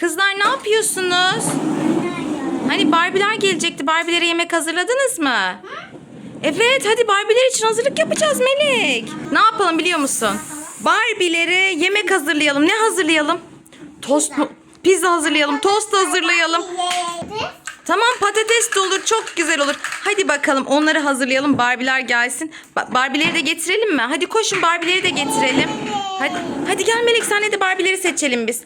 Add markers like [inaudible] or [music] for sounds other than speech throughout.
Kızlar ne yapıyorsunuz? Hani Barbie'ler gelecekti. Barbie'lere yemek hazırladınız mı? Evet hadi Barbie'ler için hazırlık yapacağız Melek. Ne yapalım biliyor musun? Barbie'lere yemek hazırlayalım. Ne hazırlayalım? Tost mu? Pizza hazırlayalım. Tost hazırlayalım. Tamam patates de olur. Çok güzel olur. Hadi bakalım onları hazırlayalım. Barbie'ler gelsin. Ba- Barbie'leri de getirelim mi? Hadi koşun Barbie'leri de getirelim. Hadi, hadi gel Melek senle de Barbie'leri seçelim biz.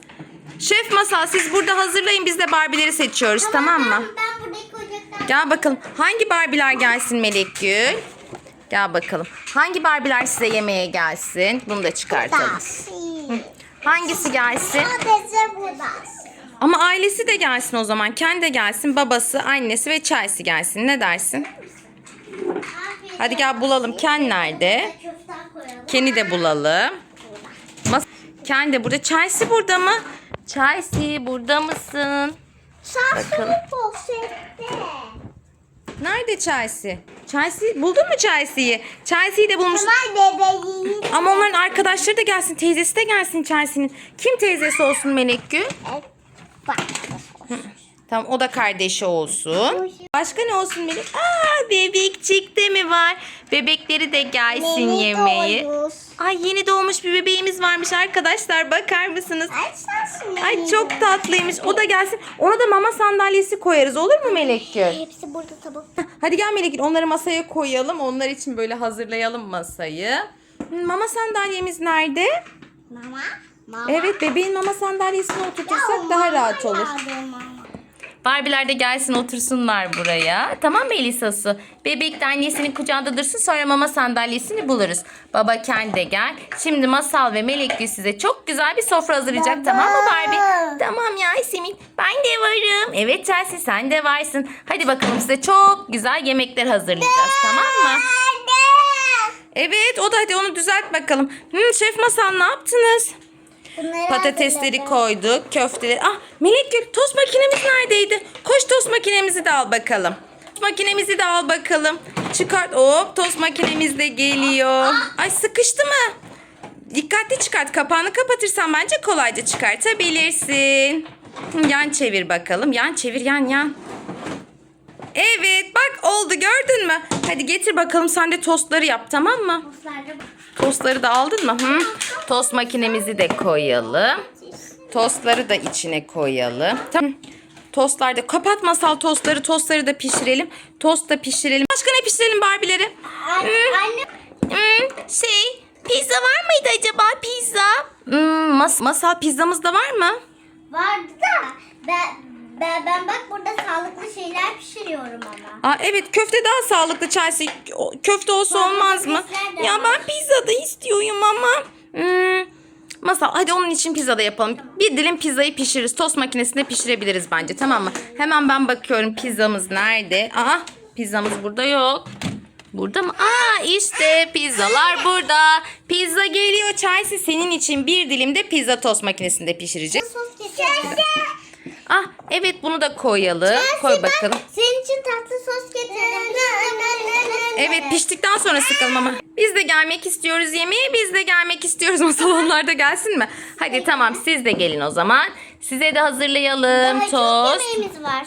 Şef Masal siz burada hazırlayın biz de Barbie'leri seçiyoruz tamam mı? Ben buradaki ocaktan Gel bakalım. Hangi Barbie'ler gelsin Melek Gül? Gel bakalım. Hangi Barbie'ler size yemeğe gelsin? Bunu da çıkartalım. Hangisi gelsin? Sadece burada. Ama ailesi de gelsin o zaman. Kendi de gelsin. Babası, annesi ve Chelsea gelsin. Ne dersin? Hadi gel bulalım. Ken nerede? Ken'i de bulalım. Ken de burada. Chelsea burada mı? Chelsea burada mısın? Bakalım. poşette. Nerede Chelsea? Chelsea buldun mu Chelsea'yi? Chelsea'yi de bulmuş. Kemal bebeği. Ama onların arkadaşları da gelsin. Teyzesi de gelsin Chelsea'nin. Kim teyzesi olsun Melek Gül? Bak. Tamam o da kardeşi olsun. Başka ne olsun Melek? Aa bebekçik de mi var? Bebekleri de gelsin Yeni yemeği. doğmuş. Ay yeni doğmuş bir bebeğimiz varmış arkadaşlar. Bakar mısınız? Ay sensin. Ay çok tatlıymış. O da gelsin. Ona da mama sandalyesi koyarız. Olur mu Melek Gül? Hepsi burada tabak. Hadi gel Melek Gül, onları masaya koyalım. Onlar için böyle hazırlayalım masayı. Hı, Mama sandalyemiz nerede? Mama. Mama. Evet bebeğin mama sandalyesine oturtursak daha rahat olur. Barbie'ler de gelsin otursunlar buraya. Tamam mı Elisa'sı? Bebek de annesinin kucağında dursun sonra mama sandalyesini buluruz. Baba kendi de gel. Şimdi Masal ve Melek Gül size çok güzel bir sofra hazırlayacak Baba. tamam mı Barbie? Tamam ya Yasemin ben de varım. Evet Chelsea sen de varsın. Hadi bakalım size çok güzel yemekler hazırlayacağız tamam mı? Evet o da hadi onu düzelt bakalım. Hı, Şef Masal ne yaptınız? Patatesleri koyduk, köfteleri. Ah Melek Gül tost makinemiz neredeydi? Koş tost makinemizi de al bakalım. Tost makinemizi de al bakalım. Çıkart. Hop tost makinemiz de geliyor. Ay sıkıştı mı? Dikkatli çıkart. Kapağını kapatırsan bence kolayca çıkartabilirsin. Yan çevir bakalım. Yan çevir yan yan. Evet bak oldu gördün mü? Hadi getir bakalım sen de tostları yap tamam mı? Tostları da aldın mı? Hı? Tost makinemizi de koyalım. Tostları da içine koyalım. Tamam. Tostlar da kapat masal tostları. Tostları da pişirelim. Tost da pişirelim. Başka ne pişirelim Barbie'leri? Anne. Hmm, şey pizza var mıydı acaba pizza? Hmm, mas- masal pizzamız da var mı? Vardı da ben, ben, ben bak burada sağlıklı şeyler pişiriyorum ama. Aa, evet köfte daha sağlıklı Chelsea. Köfte olsa Bana olmaz mı? Ya var. ben pizza da istiyorum ama. Hmm, Masal hadi onun için pizza da yapalım. Bir dilim pizzayı pişiririz. Tost makinesinde pişirebiliriz bence tamam mı? Hemen ben bakıyorum pizzamız nerede? Aa pizzamız burada yok. Burada mı? Aa işte pizzalar burada. Pizza geliyor Chelsea senin için bir dilim de pizza tost makinesinde pişirecek. Getirdim. Ah evet bunu da koyalım. Koy bakalım. Senin için tatlı sos getirdim. Evet piştikten sonra sıkalım ama. Biz de gelmek istiyoruz yemeğe. Biz de gelmek istiyoruz. [laughs] Masal onlar da gelsin mi? Hadi tamam siz de gelin o zaman. Size de hazırlayalım Daha çok tost. yemeğimiz var.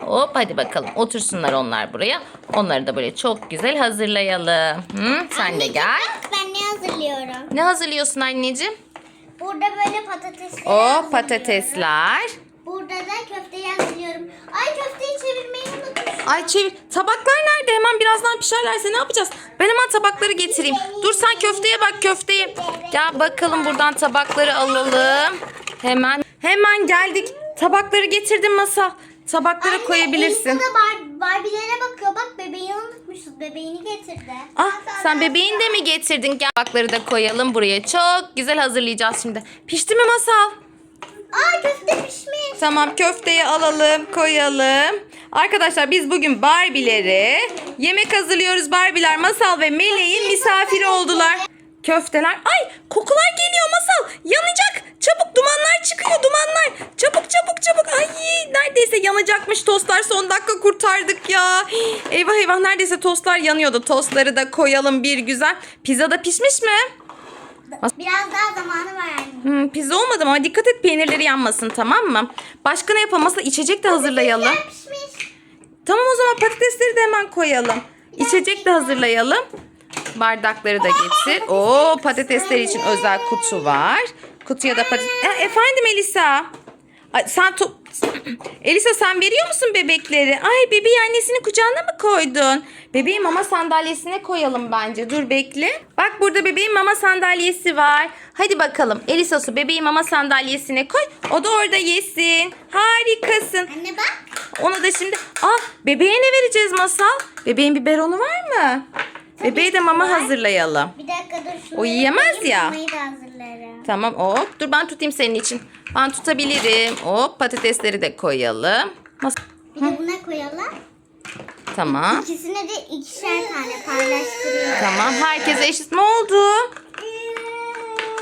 Hop hadi bakalım otursunlar onlar buraya. Onları da böyle çok güzel hazırlayalım. Hı, sen de Anneciğim, gel. bak Ben ne hazırlıyorum? Ne hazırlıyorsun anneciğim? Burada böyle patatesleri O hazırlıyorum. patatesler. Burada da köfteyi hazırlıyorum. Ay köfteyi çevirmeyi unutmuşum. Ay çevir. Tabaklar nerede? Hemen birazdan pişerlerse ne yapacağız? Ben hemen tabakları getireyim. Dur sen köfteye bak köfteye. Gel bakalım buradan tabakları alalım. Hemen. Hemen geldik. Tabakları getirdim masa. Tabaklara Anne, koyabilirsin. Da Bar- Barbie'lere bakıyor. Bak bebeğini unutmuşuz. Bebeğini getirdi. Ah sen bebeğini de mi getirdin? Gel tabakları da koyalım buraya. Çok güzel hazırlayacağız şimdi. Pişti mi masal? Aa köfte pişmiş. Tamam köfteyi alalım koyalım. Arkadaşlar biz bugün Barbie'lere yemek hazırlıyoruz. Barbie'ler Masal ve Meleğin misafiri oldular. Köfteler. Ay kokular geliyor Masal. Yanacak. Çabuk dumanlar çıkıyor dumanlar. Çabuk çabuk çabuk. Ay neredeyse yanacakmış tostlar. Son dakika kurtardık ya. Eyvah eyvah neredeyse tostlar yanıyordu. Tostları da koyalım bir güzel. Pizza da pişmiş mi? Biraz daha zamanı var anne. Hmm, pizza olmadı ama dikkat et peynirleri yanmasın tamam mı? Başka ne yapalım? Masal içecek de hazırlayalım. Tamam o zaman patatesleri de hemen koyalım. İçecek de hazırlayalım. Bardakları da getir. Oo patatesler için özel kutu var. Kutuya da patates... E, efendim Elisa. Ay, sen to- Elisa sen veriyor musun bebekleri? Ay bebeği annesinin kucağına mı koydun? Bebeğin mama sandalyesine koyalım bence. Dur bekle. Bak burada bebeğin mama sandalyesi var. Hadi bakalım. Elisa su bebeğin mama sandalyesine koy. O da orada yesin. Harikasın. Anne bak. Onu da şimdi... Ah bebeğe ne vereceğiz Masal? Bebeğin biberonu var mı? Bebeğe de mama hazırlayalım. Bir dakika dur. O yiyemez ya. Tamam hop. Dur ben tutayım senin için. Ben tutabilirim. Hop patatesleri de koyalım. Mas- Bir de buna koyalım. tamam. İkisine de ikişer tane paylaştırıyorum. Tamam herkese eşit. Ne oldu?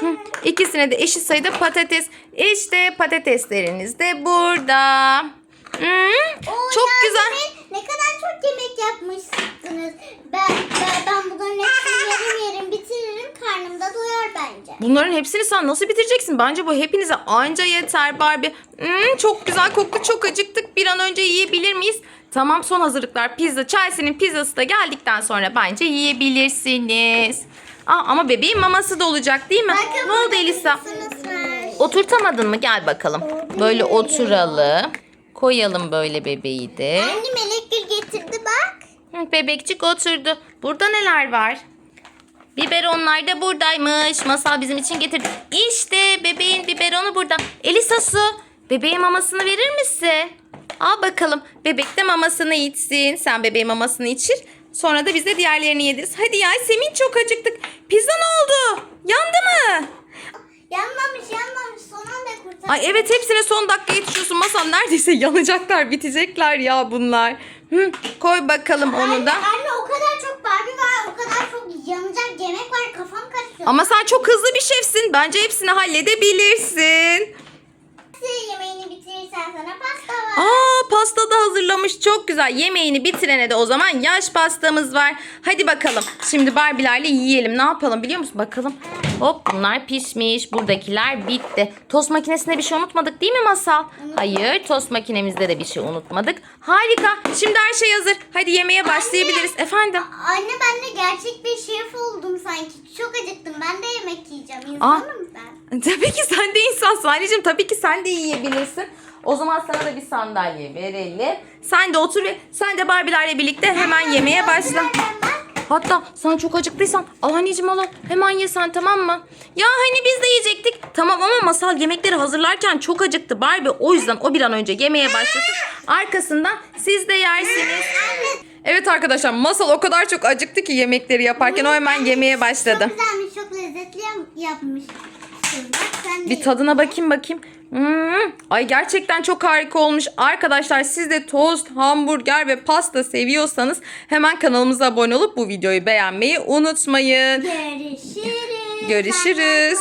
Hı, İkisine de eşit sayıda patates. İşte patatesleriniz de burada. Hmm, çok güzel. Ne kadar çok yemek yapmışsınız. Ben, ben, ben bunların hepsini yerim yerim bitiririm. Karnım da doyar bence. Bunların hepsini sen nasıl bitireceksin? Bence bu hepinize anca yeter Barbie. Hmm, çok güzel koktu, çok acıktık. Bir an önce yiyebilir miyiz? Tamam son hazırlıklar pizza. Chelsea'nin pizzası da geldikten sonra bence yiyebilirsiniz. Aa, ama bebeğin maması da olacak değil mi? Bakın ne oldu Elisa? Oturtamadın mı? Gel bakalım. Böyle oturalım. Koyalım böyle bebeği de. Annem elektrik getirdi bak. Bebekçik oturdu. Burada neler var? Biberonlar da buradaymış. Masal bizim için getirdi. İşte bebeğin biberonu burada. Elisa su. Bebeğin mamasını verir misin? Al bakalım. Bebek de mamasını içsin. Sen bebeğin mamasını içir. Sonra da biz de diğerlerini yediriz. Hadi ya Semin çok acıktık. Pizza ne oldu? Yandı mı? Yanmamış yanmamış son anda kurtardım. Ay evet hepsine son dakika yetişiyorsun. Masal neredeyse yanacaklar, bitecekler ya bunlar. Hı, koy bakalım onu da. Anne, anne o kadar çok Barbie var, o kadar çok yanacak yemek var kafam karışıyor. Ama sen çok hızlı bir şefsin. Bence hepsini halledebilirsin. Yemeğini bitirirsen sana pasta var. Aa pasta da hazırlamış. Çok güzel. Yemeğini bitirene de o zaman yaş pastamız var. Hadi bakalım. Şimdi Barbie'lerle yiyelim. Ne yapalım biliyor musun? Bakalım. Hop bunlar pişmiş. Buradakiler bitti. Tost makinesinde bir şey unutmadık değil mi Masal? Hayır. Tost makinemizde de bir şey unutmadık. Harika. Şimdi her şey hazır. Hadi yemeğe başlayabiliriz. Efendim. Anne ben de gerçek bir şef oldum sanki. Çok acıktım. Ben de yemek yiyeceğim. Aa. İnsanım ben. [laughs] Tabii ki sen de insansın anneciğim. Tabii ki sen de yiyebilirsin. O zaman sana da bir sandalye verelim. Sen de otur ve sen de Barbie'lerle birlikte hemen yemeğe başla. Hatta sen çok acıktıysan al anneciğim al al. Hemen ye sen tamam mı? Ya hani biz de yiyecektik. Tamam ama masal yemekleri hazırlarken çok acıktı Barbie. O yüzden o bir an önce yemeye başlasın. Arkasından siz de yersiniz. Evet arkadaşlar masal o kadar çok acıktı ki yemekleri yaparken o hemen yemeye başladı. Çok güzelmiş, çok lezzetli yap- Bir tadına bakayım bakayım. Hmm, Ay gerçekten çok harika olmuş. Arkadaşlar siz de tost, hamburger ve pasta seviyorsanız hemen kanalımıza abone olup bu videoyu beğenmeyi unutmayın. Görüşürüz. Görüşürüz.